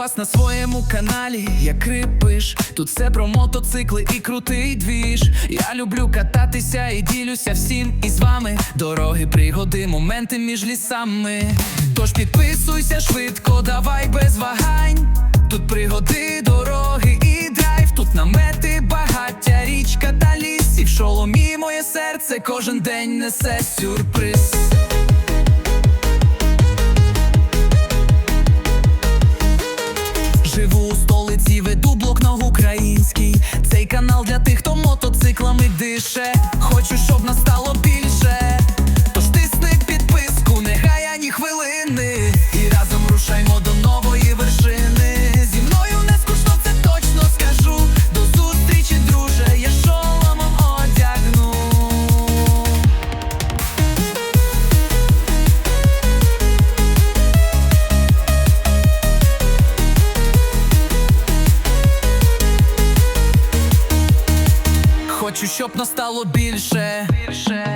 Вас на своєму каналі, я Крипиш. Тут все про мотоцикли і крутий двіж. Я люблю кататися і ділюся всім із вами. Дороги, пригоди, моменти між лісами. Тож підписуйся швидко, давай без вагань. Тут пригоди, дороги і драйв. Тут намети, багаття, річка та ліс. І в шоломі моє серце кожен день несе сюрприз. Живу у столиці, веду блокног український. Цей канал для тих, хто мотоциклами дише. Хочу, щоб нас Хочу, щоб настало більше. більше.